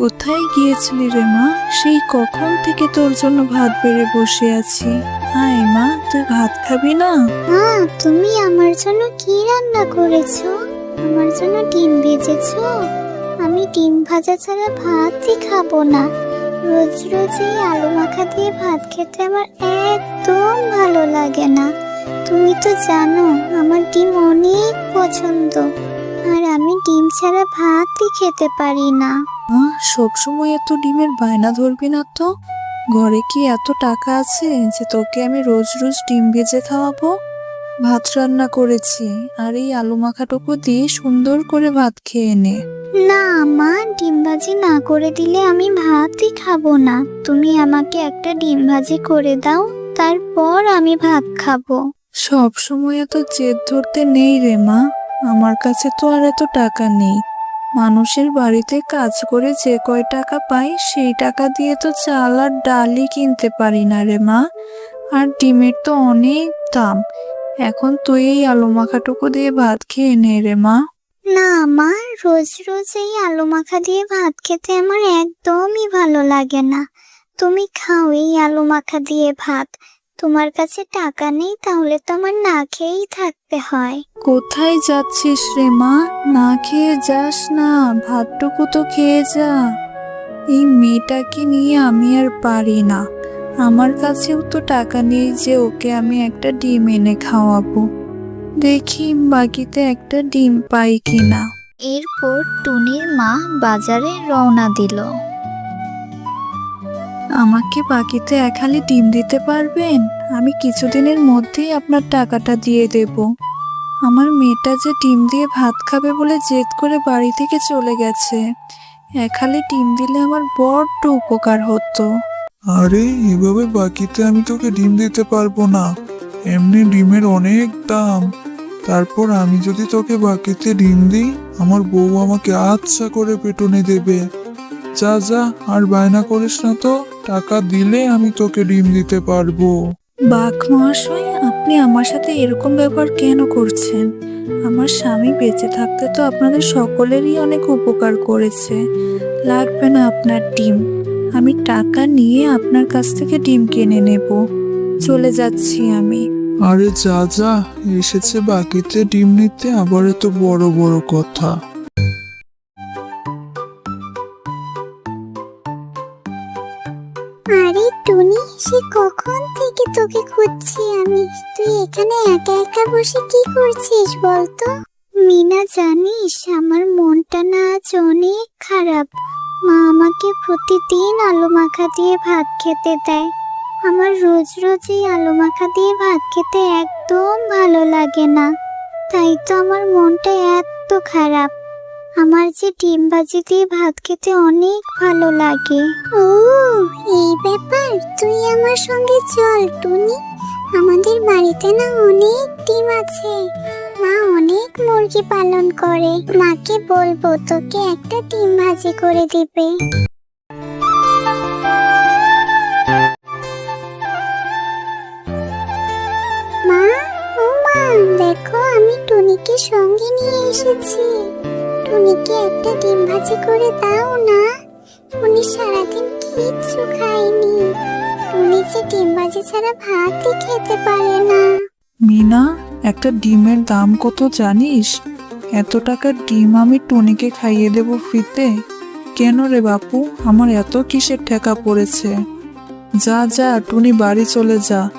কোথায় গিয়েছিলি রে মা? সেই কখন থেকে তোর জন্য ভাত বেড়ে বসে আছি। আয় মা, তুই ভাত খাবি না? মা, তুমি আমার জন্য কি রান্না করেছ? আমার জন্য ডিম ভেজেছো? আমি ডিম ভাজা ছাড়া ভাতই খাব না। রোজ রোজ এই আলু মাখা দিয়ে ভাত খেতে আমার একদম ভালো লাগে না। তুমি তো জানো, আমার ডিম অনেক পছন্দ। আর আমি ডিম ছাড়া ভাতই খেতে পারি না। মা সবসময় এত ডিমের বায়না ধরবি না তো? ঘরে কি এত টাকা আছে যে তোকে আমি রোজ রোজ ডিম ভেজে খাওয়াবো? ভাত রান্না করেছি আর এই আলু মাখাটুকু দিয়ে সুন্দর করে ভাত খেয়ে নে। না মা ডিম ভাজি না করে দিলে আমি ভাতই খাব না। তুমি আমাকে একটা ডিম ভাজি করে দাও তারপর আমি ভাত খাব। সব সময় এত জেদ ধরতে নেই রে মা। আমার কাছে তো আর এত টাকা নেই। মানুষের বাড়িতে কাজ করে যে কয় টাকা পাই, সেই টাকা দিয়ে তো চাল আর ডালই কিনতে পারি না রে মা। আর ডিমের তো অনেক দাম। এখন তুই এই আলু মাখাটুকু দিয়ে ভাত খেয়ে নে রে মা। না মা, রোজ রোজ এই আলু মাখা দিয়ে ভাত খেতে আমার একদমই ভালো লাগে না। তুমি খাও এই আলু মাখা দিয়ে ভাত। তোমার কাছে টাকা নেই তাহলে তো আমার না খেয়েই থাকতে হয়। কোথায় যাচ্ছিস রে মা? না খেয়ে যাস না ভাতটুকু তো খেয়ে যা। এই মেয়েটাকে নিয়ে আমি আর পারি না। আমার কাছেও তো টাকা নেই যে ওকে আমি একটা ডিম এনে খাওয়াবো। দেখি বাকিতে একটা ডিম পাই কিনা। এরপর টুনির মা বাজারে রওনা দিল। আমাকে বাকিতে এক হালি ডিম দিতে পারবেন? আমি কিছুদিনের মধ্যেই আপনার টাকাটা দিয়ে দেব। আমার মেয়েটা যে ডিম দিয়ে ভাত খাবে বলে জেদ করে বাড়ি থেকে চলে গেছে। এক হালি ডিম দিলে আমার বড্ড উপকার হতো। আরে, এভাবে বাকিতে আমি তোকে ডিম দিতে পারব না। এমনি ডিমের অনেক দাম। তারপর আমি যদি তোকে বাকিতে ডিম দিই, আমার বউ আমাকে আচ্ছা করে পেটনে দেবে। যা যা আর বায়না করিস না তো টাকা দিলে আমি তোকে ডিম দিতে পারব। বাঘ মহাশয় আপনি আমার সাথে এরকম ব্যবহার কেন করছেন? আমার স্বামী বেঁচে থাকতে তো আপনাদের সকলেরই অনেক উপকার করেছে। লাগবে না আপনার ডিম। আমি টাকা নিয়ে আপনার কাছ থেকে ডিম কিনে নেব। চলে যাচ্ছি আমি। আরে যা যা এসেছে বাকিতে ডিম নিতে আবার এত বড় বড় কথা। টুনি, সে কখন থেকে তোকে খুঁজছি আমি? তুই এখানে একা একা বসে কি করছিস বলতো? মিনা, জানিস আমার মনটা না আজ অনেক খারাপ। মা আমাকে প্রতিদিন আলু মাখা দিয়ে ভাত খেতে দেয়। আমার রোজ রোজ এই আলু মাখা দিয়ে ভাত খেতে একদম ভালো লাগে না। তাই তো আমার মনটা এত খারাপ। আমার যে ডিম ভাজি দিয়ে ভাত খেতে অনেক ভালো লাগে। ও, এই ব্যাপার? তুই আমার সঙ্গে চল, টুনি। আমাদের বাড়িতে না অনেক ডিম আছে। মা অনেক মুরগি পালন করে। মাকে বলব, তোকে একটা ডিম ভাজি করে দিবে। মা, ও মা, দেখো আমি টুনিকে সঙ্গে নিয়ে এসেছি। একটা ডিম ভাজি করে দাও না। সারাদিন কিচ্ছু খায়নি। যে ডিম ভাজি ছাড়া ভাতই খেতে পারে না। মিনা, একটা ডিমের দাম কত জানিস? এত টাকার ডিম আমি টনিকে খাইয়ে দেব ফ্রিতে? কেন রে বাপু? আমার এত কিসের ঠেকা পড়েছে? যা যা, টুনি বাড়ি চলে যা।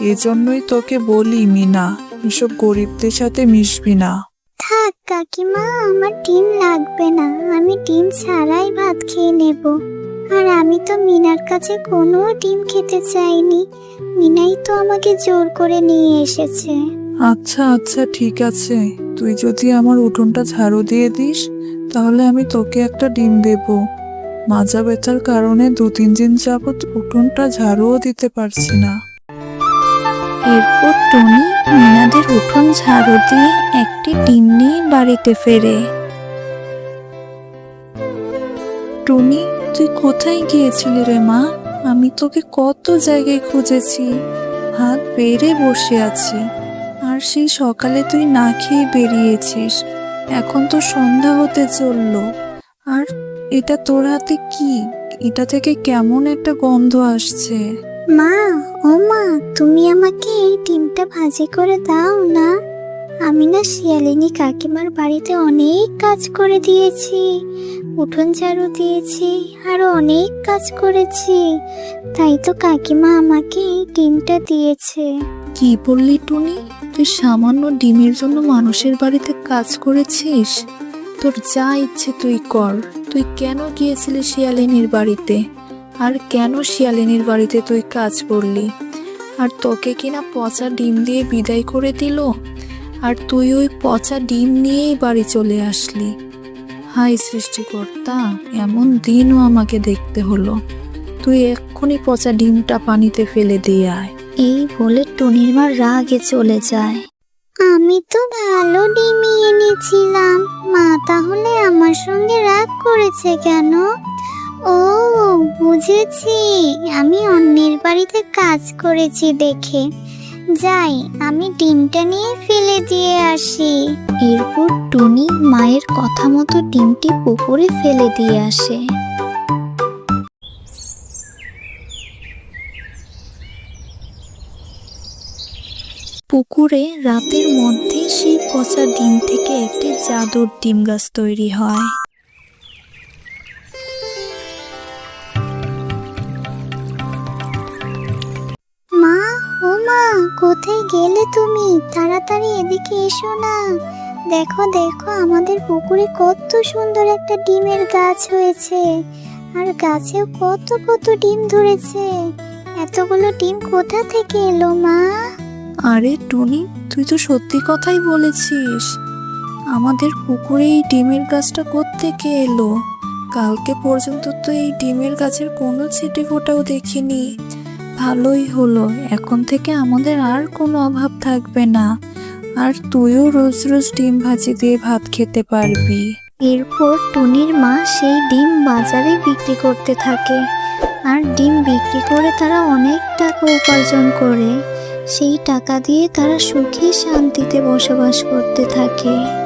এজন্যই তোকে বলি মিনা, এসব গরিবদের সাথে মিশবি না। থাক কাকিমা আমার ডিম লাগবে না। আমি ডিম ছাড়াই ভাত খেয়ে নেব। আর আমি তো মিনার কাছে কোনো ডিম খেতে চাইনি। মিনাই তো আমাকে জোর করে নিয়ে এসেছে। আচ্ছা আচ্ছা ঠিক আছে। তুই যদি আমার উঠোনটা ঝাড়ু দিয়ে দিস তাহলে আমি তোকে একটা ডিম দেব। মাজা ব্যথার কারণে দু তিন দিন যাবৎ উঠোনটা ঝাড়ুও দিতে পারছি না। এরপর টনি মিনাদের উঠোন ঝাড়ু দিয়ে একটি ডিম নিয়ে বাড়িতে ফেরে। টুনি, তুই কোথায় গিয়েছিলি রে মা? আমি তোকে কত জায়গায় খুঁজেছি। হাত বেড়ে বসে আছি। আর সেই সকালে তুই না খেয়ে বেরিয়েছিস। এখন তো সন্ধ্যা হতে চলল। আর এটা তোর হাতে কি? এটা থেকে কেমন একটা গন্ধ আসছে। মা, ও মা, তুমি আমাকে এই ডিমটা ভাজি করে দাও না। আমি না শিয়ালিনী কাকিমার বাড়িতে অনেক কাজ করে দিয়েছি। উঠোন ঝাড়ু দিয়েছি, আরও অনেক কাজ করেছি। তাই তো কাকিমা আমাকে ডিমটা দিয়েছে। কি বললি টুনি? তুই সামান্য ডিমের জন্য মানুষের বাড়িতে কাজ করেছিস? তোর যা ইচ্ছে তুই কর। তুই কেন গিয়েছিলি শিয়ালিনীর বাড়িতে? আর কেন শিয়ালিনীর বাড়িতে তুই কাজ করলি? আর তোকে কিনা পচা ডিম দিয়ে বিদায় করে দিল? আর তুই ওই পচা ডিম নিয়েই বাড়ি চলে আসলি। হাই সৃষ্টিকর্তা এমন দিনও আমাকে দেখতে হলো। তুই এক্ষুনি পচা ডিমটা পানিতে ফেলে দিয়ে আয়। এই বলে টুনির মা রাগে চলে যায়। আমি তো ভালো ডিমই এনেছিলাম। মা তাহলে আমার সঙ্গে রাগ করেছে কেন? ও বুঝেছি। আমি অন্যের বাড়িতে কাজ করেছি দেখে। যাই, আমি ডিমটা নিয়ে ফেলে দিয়ে আসি। এরপর টুনি মায়ের কথা মতো ডিমটি পুকুরে ফেলে দিয়ে আসে। পুকুরে রাতের মধ্যে সেই পচা ডিম থেকে একটি জাদুর ডিম গাছ তৈরি হয়। কোথায় গেলে তুমি তাড়াতাড়ি এদিকে এসো না। দেখো দেখো, আমাদের পুকুরে কত সুন্দর একটা ডিমের গাছ হয়েছে। আর গাছেও কত কত ডিম ধরেছে। এতগুলো ডিম কোথা থেকে এলো, মা? আরে, টুনি, তুই তো সত্যি কথাই বলেছিস। আমাদের পুকুরে এই ডিমের গাছটা কোত্থেকে এলো? কালকে পর্যন্ত তো এই ডিমের গাছের কোনো ছিটে ফোটাও দেখিনি। ভালোই হলো। এখন থেকে আমাদের আর কোনো অভাব থাকবে না। আর তুইও রোজ রোজ ডিম ভাজি দিয়ে ভাত খেতে পারবি। এরপর টুনির মা সেই ডিম বাজারে বিক্রি করতে থাকে। আর ডিম বিক্রি করে তারা অনেক টাকা উপার্জন করে। সেই টাকা দিয়ে তারা সুখে শান্তিতে বসবাস করতে থাকে।